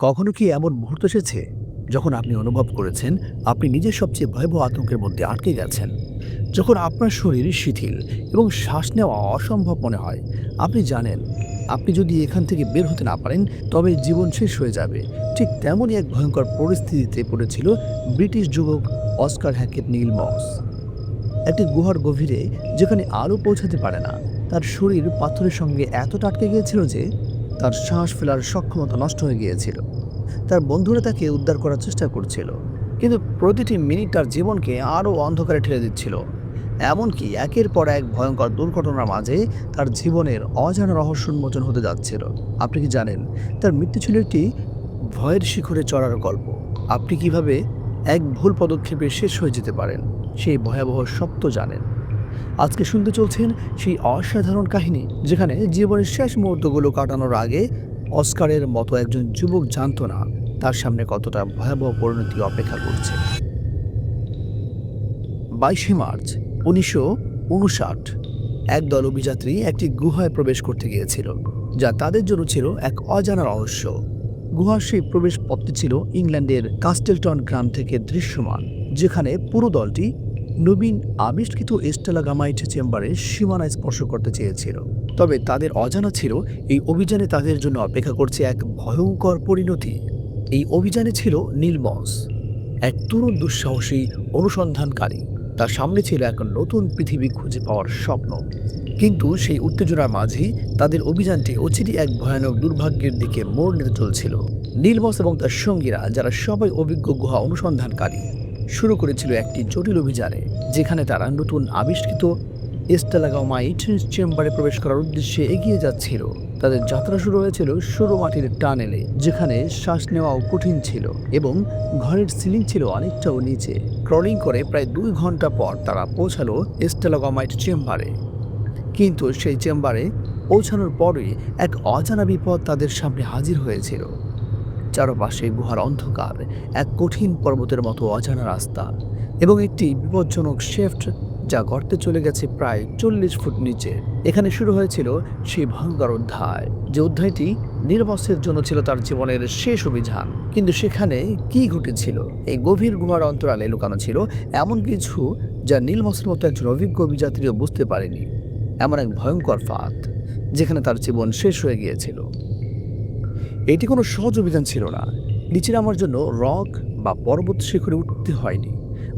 কখনো কি এমন মুহূর্ত এসেছে যখন আপনি অনুভব করেছেন আপনি নিজের সবচেয়ে ভয়াবহ আতঙ্কের মধ্যে আটকে গেছেন? যখন আপনার শরীর শিথিল এবং শ্বাস নেওয়া অসম্ভব মনে হয়, আপনি জানেন আপনি যদি এখান থেকে বের হতে না পারেন, তবে জীবন শেষ হয়ে যাবে। ঠিক তেমনই এক ভয়ঙ্কর পরিস্থিতিতে পড়েছিল ব্রিটিশ যুবক অস্কার হ্যাকেট নীল মস। একটি গুহার গভীরে যেখানে আলো পৌঁছাতে পারে না, তার শরীর পাথরের সঙ্গে এতটা আটকে গিয়েছিল যে তার শ্বাস ফেলার সক্ষমতা নষ্ট হয়ে গিয়েছিল। তার বন্ধুরা তাকে উদ্ধার করার চেষ্টা করছিল, কিন্তু প্রতিটি মিনিট তার জীবনকে আরও অন্ধকারে ঠেলে দিচ্ছিল। এমনকি একের পর এক ভয়ঙ্কর দুর্ঘটনার মাঝে তার জীবনের অজানা রহস্য উন্মোচন হতে যাচ্ছিল। আপনি কি জানেন, তার মৃত্যু ছিল একটি ভয়ের শিখরে চড়ার গল্প। আপনি কীভাবে এক ভুল পদক্ষেপে শেষ হয়ে যেতে পারেন, সেই ভয়াবহ সত্য জানেন। আজকে শুনতে চলছেন সেই অসাধারণ কাহিনী, যেখানে জীবনের শেষ মুহূর্তগুলো কাটানোর আগে অস্কারের মতো একজন যুবক জানতো না তার সামনে কতটা ভয়াবহ পরিণতি অপেক্ষা করছে। বাইশে মার্চ, উনিশশো উনষাট, একদল অভিযাত্রী একটি গুহায় প্রবেশ করতে গিয়েছিল, যা তাদের জন্য ছিল এক অজানা রহস্য। গুহার সেই প্রবেশ পথটি ছিল ইংল্যান্ডের কাস্টেলটন গ্রাম থেকে দৃশ্যমান, যেখানে পুরো দলটি নবীন আবিষ্কৃত এস্টালাগামাইট চেম্বারের সীমানা স্পর্শ করতে চেয়েছিল। তবে তাদের অজানা ছিল, এই অভিযানে তাদের জন্য অপেক্ষা করছে এক ভয়ঙ্কর পরিণতি। এই অভিযানে ছিল নীলমস এক তরুণ দুঃসাহসী অনুসন্ধানকারী। তার সামনে ছিল এক নতুন পৃথিবী খুঁজে পাওয়ার স্বপ্ন। কিন্তু সেই উত্তেজনার মাঝেই তাদের অভিযানটি অচিরই এক ভয়ানক দুর্ভাগ্যের দিকে মোড় নিতে চলছিল। নীলমস এবং তার সঙ্গীরা, যারা সবাই অভিজ্ঞ গুহা অনুসন্ধানকারী শুরু করেছিল একটি জটিল অভিযানে, যেখানে তারা নতুন আবিষ্কৃত এস্টালাগামাইট চেম্বারে প্রবেশ করার উদ্দেশ্যে এগিয়ে যাচ্ছিল। তাদের যাত্রা শুরু হয়েছিল সরু মাটির টানেলে, যেখানে শ্বাস নেওয়াও কঠিন ছিল এবং ঘরের সিলিং ছিল অনেকটাও নিচে। ক্রলিং করে প্রায় দুই ঘণ্টা পর তারা পৌঁছালো এস্টালাগামাইট চেম্বারে। কিন্তু সেই চেম্বারে পৌঁছানোর পরই এক অজানা বিপদ তাদের সামনে হাজির হয়েছিল। চারপাশে গুহার অন্ধকার, এক কঠিন পর্বতের মতো অজানা রাস্তা এবং একটি বিপজ্জনক শেফট যা গর্তে চলে গেছে প্রায় চল্লিশ ফুট নিচে। এখানে শুরু হয়েছিল সেই ভয়ঙ্কর অধ্যায়, যে অধ্যায়টি নির্বাসের জন্য ছিল তার জীবনের শেষ অভিযান। কিন্তু সেখানে কি ঘটেছিল? এই গভীর গুহার অন্তরালে লুকানো ছিল এমন কিছু যা নীলমসের মতো একজন অভিজ্ঞ অভিযাত্রীও বুঝতে পারেনি। এমন এক ভয়ঙ্কর ফাঁদ, যেখানে তার জীবন শেষ হয়ে গিয়েছিল। এটি কোনো সহজ অভিযান ছিল না। নিচে নামার জন্য রক বা পর্বত শিখরে উঠতে হয়নি,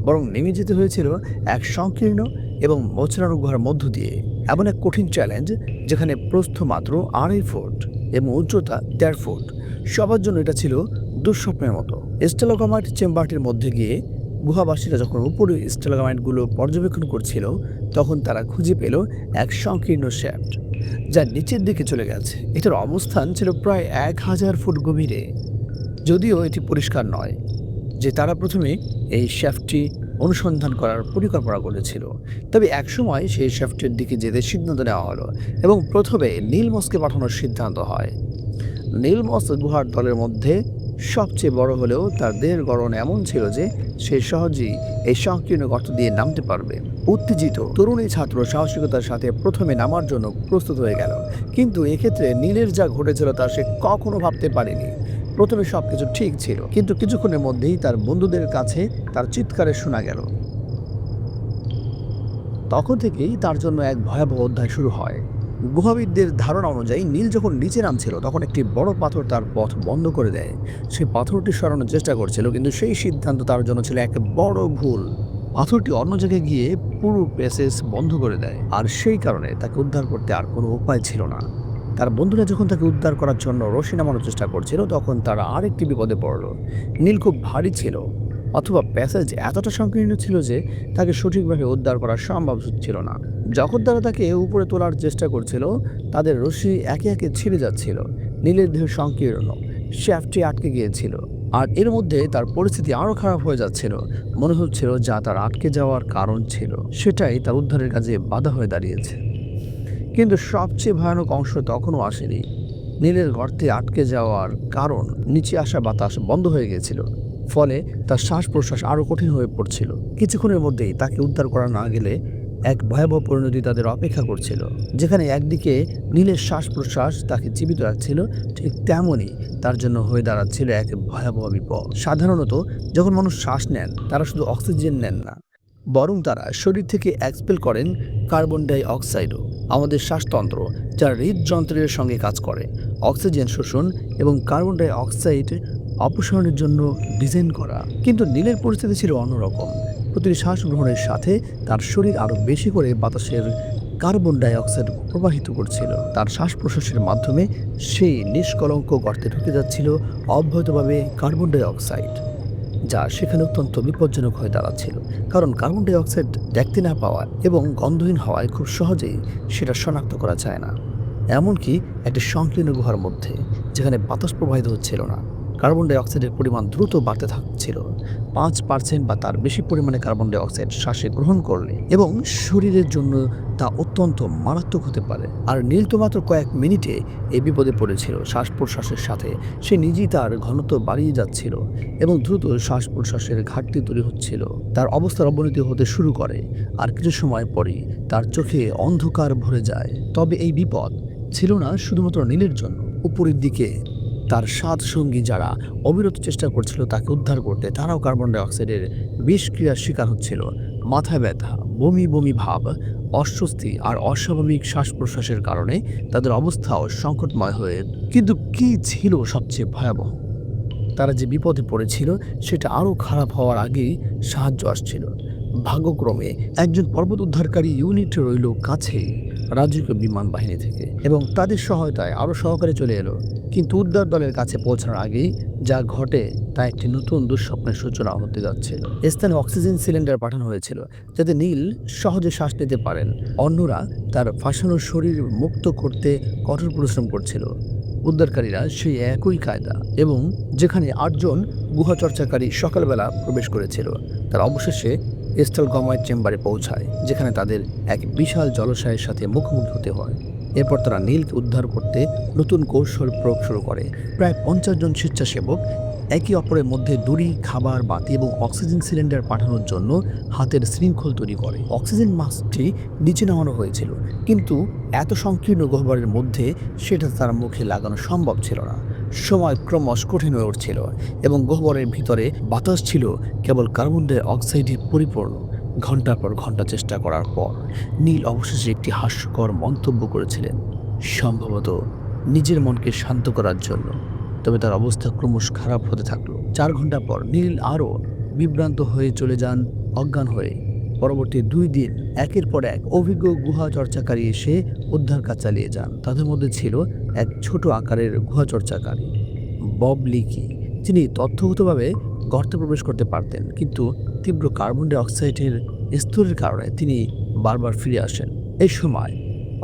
বরং নেমে যেতে হয়েছিল এক সংকীর্ণ এবং মোচড়ানো গুহার মধ্য দিয়ে, এমন এক কঠিন চ্যালেঞ্জ যেখানে প্রস্থ মাত্র আড়াই ফুট এবং উচ্চতা দেড় ফুট। সবার জন্য এটা ছিল দুঃস্বপ্নের মতো। স্টেলোগামাইট চেম্বারটির মধ্যে গিয়ে গুহাবাসীরা যখন উপরে স্টেলোগামাইটগুলো পর্যবেক্ষণ করছিল, তখন তারা খুঁজে পেল এক সংকীর্ণ শ্যাফট। যা নিচের দিকে চলে গেছে। এটার অবস্থান ছিল প্রায় এক হাজার ফুট গভীরে। যদিও এটি পরিষ্কার নয়, যে তারা প্রথমে এই শ্যাফটটি অনুসন্ধান করার পরিকল্পনা করেছিল। তবে একসময় সেই শ্যাফটের দিকে যেতে সিদ্ধান্ত নেওয়া হলো এবং প্রথমে নীলমসকে পাঠানোর সিদ্ধান্ত হয়। নীলমস গুহার দলের মধ্যে সবচেয়ে বড় হলেও তার দেহের গড়ন এমন ছিল যে সে সহজেই এই সংকীর্ণ গর্ত দিয়ে নামতে পারবে। উত্তেজিত তরুণী ছাত্র সাহসিকতার সাথে প্রথমে নামার জন্য প্রস্তুত হয়ে গেল। কিন্তু এক্ষেত্রে নীলের যা ঘটেছিল তা সে কখনো ভাবতে পারেনি। প্রথমে সব কিছু ঠিক ছিল, কিন্তু কিছুক্ষণের মধ্যেই তার বন্ধুদের কাছে তার চিৎকারে শোনা গেল। তখন থেকেই তার জন্য এক ভয়াবহ অধ্যায় শুরু হয়। গুহাবিদদের ধারণা অনুযায়ী নীল যখন নিচে নামছিল, তখন একটি বড় পাথর তার পথ বন্ধ করে দেয়। সেই পাথরটি সরানোর চেষ্টা করছিল, কিন্তু সেই সিদ্ধান্ত তার জন্য ছিল এক বড় ভুল। পাথরটি অন্য জায়গায় গিয়ে পুরো প্যাসেজ বন্ধ করে দেয়, আর সেই কারণে তাকে উদ্ধার করতে আর কোনো উপায় ছিল না। তার বন্ধুরা যখন তাকে উদ্ধার করার জন্য রশি নামানোর চেষ্টা করছিল, তখন তারা আরেকটি বিপদে পড়ল। নীল খুব ভারী ছিল। অথবা প্যাসেজ এতটা সংকীর্ণ ছিল যে তাকে সঠিকভাবে উদ্ধার করা সম্ভব ছিল না। যখন তারা তাকে উপরে তোলার চেষ্টা করছিল, তাদের রশি একে একে ছিঁড়ে যাচ্ছিল, নীলের দেহ সংকীর্ণ, শ্যাফটি আটকে গিয়েছিল। আর এর মধ্যে তার পরিস্থিতি আরও খারাপ হয়ে যাচ্ছিল, মনে হচ্ছিল যা তার আটকে যাওয়ার কারণ ছিল, সেটাই তার উদ্ধারের কাজে বাধা হয়ে দাঁড়িয়েছে। কিন্তু সবচেয়ে ভয়ানক অংশ তখনও আসেনি। নীলের গর্তে আটকে যাওয়ার কারণ, নিচে আসা বাতাস বন্ধ হয়ে গিয়েছিল। ফলে তার শ্বাস প্রশ্বাস আরও কঠিন হয়ে পড়ছিল। কিছুক্ষণের মধ্যেই তাকে উদ্ধার করা না গেলে এক ভয়াবহ পরিণতি তাদের অপেক্ষা করছিল, যেখানে একদিকে নীলের শ্বাস প্রশ্বাস তাকে জীবিত রাখছিল, ঠিক তেমনই তার জন্য হয়ে দাঁড়াচ্ছিল এক ভয়াবহ বিপদ। সাধারণত যখন মানুষ শ্বাস নেন, তারা শুধু অক্সিজেন নেন না, বরং তারা শরীর থেকে এক্সপেল করেন কার্বন ডাই অক্সাইডও আমাদের শ্বাসতন্ত্র যা হৃদযন্ত্রের সঙ্গে কাজ করে। অক্সিজেন শোষণ এবং কার্বন ডাই অক্সাইড অপসারণের জন্য ডিজাইন করা। কিন্তু নীলের পরিস্থিতি ছিল অন্যরকম। প্রতিটি শ্বাস গ্রহণের সাথে তার শরীর আরও বেশি করে বাতাসের কার্বন ডাই অক্সাইড প্রবাহিত করছিল। তার শ্বাস প্রশ্বাসের মাধ্যমে সেই নিষ্কলঙ্ক গর্তে ঢুকে যাচ্ছিল অব্যাহতভাবে কার্বন ডাই অক্সাইড যা সেখানে অত্যন্ত বিপজ্জনক হয়ে দাঁড়াচ্ছিল। কারণ কার্বন ডাই অক্সাইড দেখতে না পাওয়া এবং গন্ধহীন হওয়ায় খুব সহজেই সেটা শনাক্ত করা যায় না। এমনকি একটি সংকীর্ণ গুহার মধ্যে, যেখানে বাতাস প্রবাহিত হচ্ছিল না। কার্বন ডাইঅক্সাইডের পরিমাণ দ্রুত বাড়তে থাকছিল। পাঁচ পার্সেন্ট বা তার বেশি পরিমাণে কার্বন ডাই অক্সাইড শ্বাসে গ্রহণ করলে এবং শরীরের জন্য তা অত্যন্ত মারাত্মক হতে পারে। আর নীল তো মাত্র কয়েক মিনিটে এই বিপদে পড়েছিল। শ্বাস প্রশ্বাসের সাথে সে নিজেই তার ঘনত্ব বাড়িয়ে যাচ্ছিল এবং দ্রুত শ্বাস প্রশ্বাসের ঘাটতি তৈরি হচ্ছিল। তার অবস্থার অবনতি হতে শুরু করে আর কিছু সময় পরেই তার চোখে অন্ধকার ভরে যায়। তবে এই বিপদ ছিল না শুধুমাত্র নীলের জন্য। উপরের দিকে তার সাত সঙ্গী যারা অবিরত চেষ্টা করছিল তাকে উদ্ধার করতে, তারাও কার্বন ডাই অক্সাইডের বিষক্রিয়ার শিকার হচ্ছিল। মাথা ব্যথা, বমি বমি ভাব, অস্বস্তি আর অস্বাভাবিক শ্বাস প্রশ্বাসের কারণে তাদের অবস্থাও সংকটময় হয়ে কিন্তু কি ছিল সবচেয়ে ভয়াবহ? তারা যে বিপদে পড়েছিল সেটা আরও খারাপ হওয়ার আগেই সাহায্য আসছিল। ভাগ্যক্রমে একজন পর্বত উদ্ধারকারী ইউনিট রইল কাছেই রাজকীয় বিমান বাহিনী থেকে এবং তাদের সহায়তায় আরও সহকারে চলে এলো। কিন্তু উদ্ধার দলের কাছে পৌঁছানোর আগেই যা ঘটে তা একটি নতুন দুঃস্বপ্নের সূচনা হতে যাচ্ছিল স্থানে অক্সিজেন সিলিন্ডার পাঠানো হয়েছিল যাতে নীল সহজে শ্বাস নিতে পারেন। অন্যরা তার ফাঁসানো শরীর মুক্ত করতে কঠোর পরিশ্রম করছিল। উদ্ধারকারীরা সেই একই কায়দা এবং যেখানে আটজন গুহা চর্চাকারী সকালবেলা প্রবেশ করেছিল, তারা অবশেষে স্টল গমায়ের চেম্বারে পৌঁছায়, যেখানে তাদের এক বিশাল জলাশয়ের সাথে মুখোমুখি হতে হয়। এরপর তারা নীলকে উদ্ধার করতে নতুন কৌশল প্রয়োগ শুরু করে। প্রায় পঞ্চাশ জন স্বেচ্ছাসেবক একে অপরের মধ্যে দড়ি, খাবার, বাতি এবং অক্সিজেন সিলিন্ডার পাঠানোর জন্য হাতের শৃঙ্খল তৈরি করে। অক্সিজেন মাস্কটি নিচে নামানো হয়েছিল, কিন্তু এত সংকীর্ণ গহ্বরের মধ্যে সেটা তার মুখে লাগানো সম্ভব ছিল না। সময় ক্রমশ কঠিন হয়ে উঠছিল এবং গহ্বরের ভিতরে বাতাস ছিল, কেবল কার্বন ডাই অক্সাইডে পরিপূর্ণ। ঘণ্টার পর ঘণ্টা চেষ্টা করার পর নীল অবশেষে একটি হাস্যকর মন্তব্য করেছিলেন। সম্ভবত নিজের মনকে শান্ত করার জন্য। তবে তার অবস্থা ক্রমশ খারাপ হতে থাকল। চার ঘণ্টা পর নীল আরও বিভ্রান্ত হয়ে চলে যান, অজ্ঞান হয়ে। পরবর্তী দুই দিন একের পর এক অভিজ্ঞ গুহা চর্চাকারী এসে উদ্ধার কাজ চালিয়ে যান। তাদের মধ্যে ছিল এক ছোট আকারের গুহা চর্চাকারী বব লিকি, যিনি তথ্যগতভাবে গর্তে প্রবেশ করতে পারতেন, কিন্তু তীব্র কার্বন ডাইঅক্সাইডের স্তরের কারণে তিনি বারবার ফিরে আসেন। এই সময়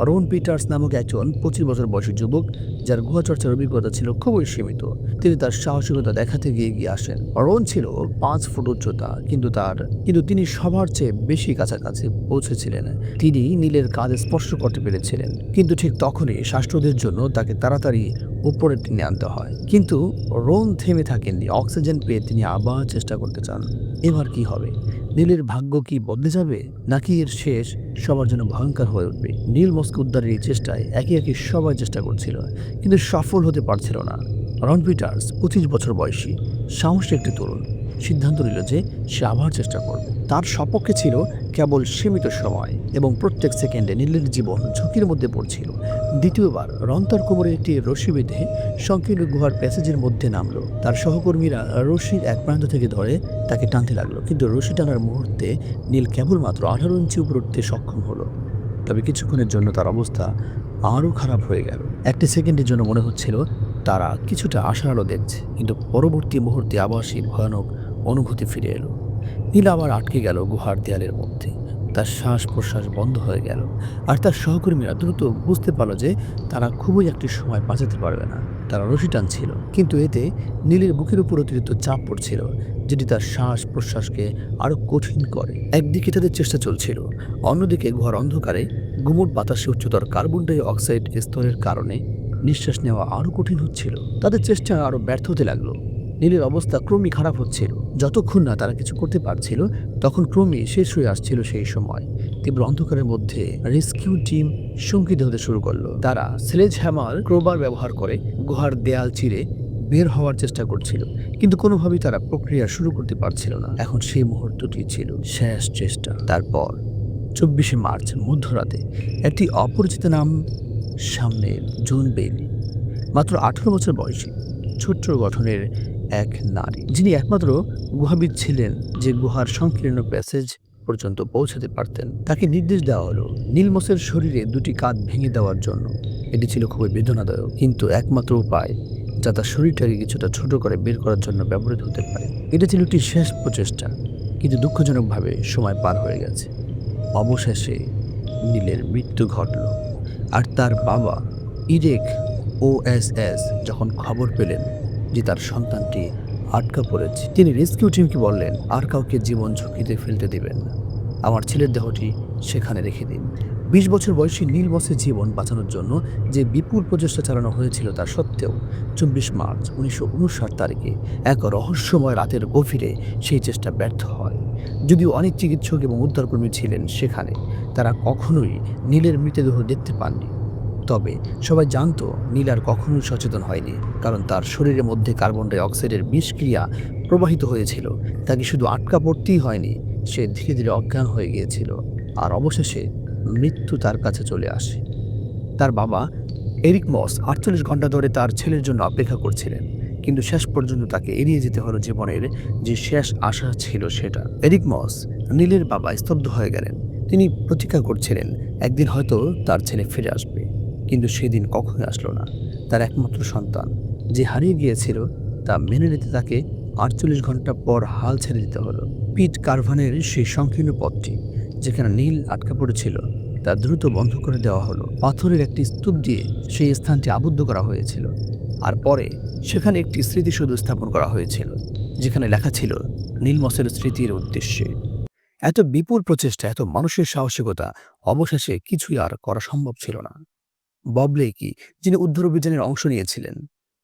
রোন পিটার্স নামক একজন পঁচিশ বছর বয়সী যুবক, যার গুহাচর্চার অভিজ্ঞতা ছিল খুবই সীমিত। তিনি তার সাহসিকতা দেখাতে গিয়ে গিয়ে আসেন। রোন ছিল পাঁচ ফুট উচ্চতা, কিন্তু তার, কিন্তু তিনি সবার চেয়ে বেশি কাছাকাছি পৌঁছেছিলেন। তিনি নীলের কাঁধে স্পর্শ করতে পেরেছিলেন, কিন্তু ঠিক তখনই শ্বাসরোধের জন্য তাকে তাড়াতাড়ি উপরে টেনে আনতে হয়। কিন্তু রোন থেমে থাকেননি, অক্সিজেন পেয়ে তিনি আবার চেষ্টা করতে চান। এবার কি হবে? নীলের ভাগ্য কি বদলে যাবে? নাকি এর শেষ সবার জন্য ভয়ঙ্কর হয়ে উঠবে? নীল মস্ক উদ্ধারের এই চেষ্টায় একে একে সবাই চেষ্টা করছিল, কিন্তু সফল হতে পারছিল না। রন পিটার্স, পঁচিশ বছর বয়সী, সাহসী একটি তরুণ। সিদ্ধান্ত নিল যে সে আবার চেষ্টা করবে। তার সপক্ষে ছিল কেবল সীমিত সময় এবং প্রত্যেক সেকেন্ডে নীলের জীবন ঝুঁকির মধ্যে পড়ছিল। দ্বিতীয়বার রন তার কোমরে একটি রশি বেঁধে সংকীর্ণ গুহার প্যাসেজের মধ্যে নামলো। তার সহকর্মীরা রশির এক প্রান্ত থেকে ধরে তাকে টানতে লাগল, কিন্তু রশি টানার মুহূর্তে নীল কেবলমাত্র আঠারো ইঞ্চি উপর উঠতে সক্ষম হলো। তবে কিছুক্ষণের জন্য তার অবস্থা আরও খারাপ হয়ে গেল। একটি সেকেন্ডের জন্য মনে হচ্ছিল তারা কিছুটা আশার আলো দেখছে, কিন্তু পরবর্তী মুহূর্তে আবার সেই ভয়ানক অনুভূতি ফিরে এলো। নীল আবার আটকে গেল গুহার দেয়ালের মধ্যে। তার শ্বাস প্রশ্বাস বন্ধ হয়ে গেল। আর তার সহকর্মীরা দ্রুত বুঝতে পারল যে তারা খুবই একটি সময় বাঁচাতে পারবে না। তারা রশি টানছিল, কিন্তু এতে নীলের বুকের উপর অতিরিক্ত চাপ পড়ছিল, যেটি তার শ্বাস প্রশ্বাসকে আরও কঠিন করে। একদিকে তাদের চেষ্টা চলছিল, অন্যদিকে গুহার অন্ধকারে গুমট বাতাসে উচ্চতর কার্বন ডাই অক্সাইড স্তরের কারণে নিঃশ্বাস নেওয়া আরও কঠিন হচ্ছিল। তাদের চেষ্টা আরও ব্যর্থ হতে লাগল। নীলের অবস্থা ক্রমেই খারাপ হচ্ছিল। যতক্ষণ না তারা কিছু করতে পারছিল, তখন ক্রমেই শেষ হয়ে আসছিল সেই সময়। তীব্র অন্ধকারের মধ্যে রেস্কিউ টিম শঙ্কিত হতে শুরু করল। তারা স্লেজ হ্যামার ক্রোবার ব্যবহার করে গুহার দেয়াল চিরে বের হওয়ার চেষ্টা করছিল, কিন্তু কোনোভাবেই তারা প্রক্রিয়া শুরু করতে পারছিল না। এখন সেই মুহূর্তটি ছিল শেষ চেষ্টা। তারপর চব্বিশে মার্চ, মধ্যরাতে একটি অপরিচিত নাম সামনে জুন বেইলি। মাত্র আঠারো বছর বয়সী, ছোট্ট গঠনের এক নারী। যিনি একমাত্র গুহাবিদ ছিলেন যে গুহার সংকীর্ণ প্যাসেজ পর্যন্ত পৌঁছাতে পারতেন। তাকে নির্দেশ দেওয়া হলো নীলমসের শরীরে দুটি কাঁধ ভেঙে দেওয়ার জন্য। এটি ছিল খুবই বেদনাদায়ক, কিন্তু একমাত্র উপায়, যা তার শরীরটাকে কিছুটা ছোট করে বের করার জন্য ব্যবহৃত হতে পারে। এটা ছিল একটি শেষ প্রচেষ্টা, কিন্তু দুঃখজনকভাবে সময় পার হয়ে গেছে। অবশেষে নীলের মৃত্যু ঘটল, আর তার বাবা ইরেক ওএসএস যখন খবর পেলেন যে তার সন্তানটি আটকা পড়েছে। তিনি রেস্কিউ টিমকে বললেন, আর কাউকে জীবন ঝুঁকিতে ফেলতে দেবেন আমার ছেলের দেহটি সেখানে রেখে দিন। বিশ বছর বয়সী নীলমসের জীবন বাঁচানোর জন্য যে বিপুল প্রচেষ্টা চালানো হয়েছিল তা সত্ত্বেও চব্বিশ মার্চ উনিশশো উনষাট তারিখে এক রহস্যময় রাতের গভীরে সেই চেষ্টা ব্যর্থ হয়। যদিও অনেক চিকিৎসক এবং উদ্ধারকর্মী ছিলেন সেখানে, তারা কখনোই নীলের মৃতদেহ দেখতে পাননি। তবে সবাই জানতো নীল আর কখনোই সচেতন হয়নি, কারণ তার শরীরের মধ্যে কার্বন ডাইঅক্সাইডের বিষক্রিয়া প্রবাহিত হয়েছিল তাকে শুধু আটকা পড়তেই হয়নি, সে ধীরে ধীরে অজ্ঞান হয়ে গিয়েছিল। আর অবশেষে মৃত্যু তার কাছে চলে আসে। তার বাবা এরিক মস আটচল্লিশ ঘণ্টা ধরে তার ছেলের জন্য অপেক্ষা করছিলেন, কিন্তু শেষ পর্যন্ত তাকে এড়িয়ে যেতে হলো জীবনের যে শেষ আশা ছিল সেটা। এরিক মস নীলের বাবা স্তব্ধ হয়ে গেলেন। তিনি প্রতীক্ষা করছিলেন, একদিন হয়তো তার ছেলে ফিরে আসবে। কিন্তু সেদিন কখনোই আসলো না। তার একমাত্র সন্তান, যে হারিয়ে গিয়েছিল, তা মেনে নিতে তাকে আটচল্লিশ ঘণ্টা পর হাল ছেড়ে দিতে হলো। পিট কারভানের সেই সংকীর্ণ পথটি, যেখানে নীল আটকা পড়েছিল, তা দ্রুত বন্ধ করে দেওয়া হলো। পাথরের একটি স্তূপ দিয়ে সেই স্থানটি আবদ্ধ করা হয়েছিল, আর পরে সেখানে একটি স্মৃতিসৌধ স্থাপন করা হয়েছিল, যেখানে লেখা ছিল, নীলমসের স্মৃতির উদ্দেশ্যে। এত বিপুল প্রচেষ্টা, এত মানুষের সাহসিকতা, অবশেষে কিছুই আর করা সম্ভব ছিল না। ববলে কি, যিনি উদ্ধার অভিযানের অংশ নিয়েছিলেন।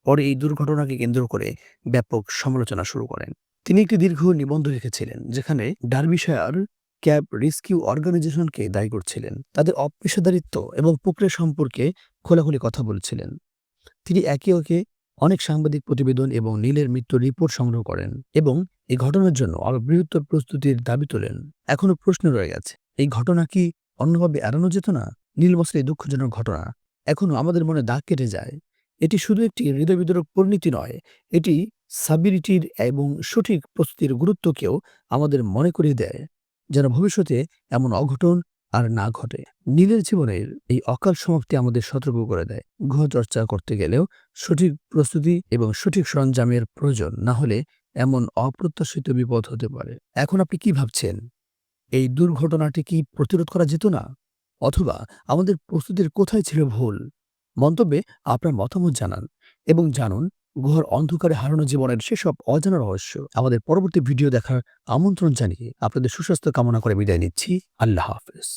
পরে এই দুর্ঘটনাকে কেন্দ্র করে ব্যাপক সমালোচনা শুরু করেন। তিনি একটি দীর্ঘ নিবন্ধ লিখেছিলেন যেখানে ডার্বিশায়ার ক্যাব রেস্কিউ অর্গানাইজেশনকে দায়ী করছিলেন। তাদের অপেশাদারিত্ব এবং প্রক্রিয়া সম্পর্কে খোলাখুলি কথা বলছিলেন। তিনি একে একে অনেক সাংবাদিক প্রতিবেদন এবং নীলের মৃত্যুর রিপোর্ট সংগ্রহ করেন এবং এই ঘটনার জন্য আরও বৃহত্তর প্রস্তুতির দাবি তোলেন। এখনও প্রশ্ন রয়ে গেছে, এই ঘটনা কি অন্যভাবে এড়ানো যেত না? এই দুঃখজনক ঘটনা এখনও আমাদের মনে দাগ কেটে যায়। এটি শুধু একটি হৃদয় বিদরক পরিণতি নয়, এটি সাবিরিটির এবং সঠিক প্রস্তুতির গুরুত্বকেও আমাদের মনে করিয়ে দেয়, যেন ভবিষ্যতে এমন অঘটন আর না ঘটে। নীলের জীবনের এই অকাল সমাপ্তি আমাদের সতর্ক করে দেয়। গুহ চর্চা করতে গেলেও সঠিক প্রস্তুতি এবং সঠিক সরঞ্জামের প্রয়োজন না হলে এমন অপ্রত্যাশিত বিপদ হতে পারে। এখন আপনি কি ভাবছেন? এই দুর্ঘটনাটি কি প্রতিরোধ করা যেত না? অথবা আমাদের প্রস্তুতির কোথায় ছিল ভুল? মন্তব্যে আপনার মতামত জানান এবং জানুন গুহার অন্ধকারে হারানো জীবনের সেসব অজানা রহস্য। আমাদের পরবর্তী ভিডিও দেখার আমন্ত্রণ জানিয়ে আপনাদের সুস্বাস্থ্য কামনা করে বিদায় নিচ্ছি। আল্লাহ হাফেজ।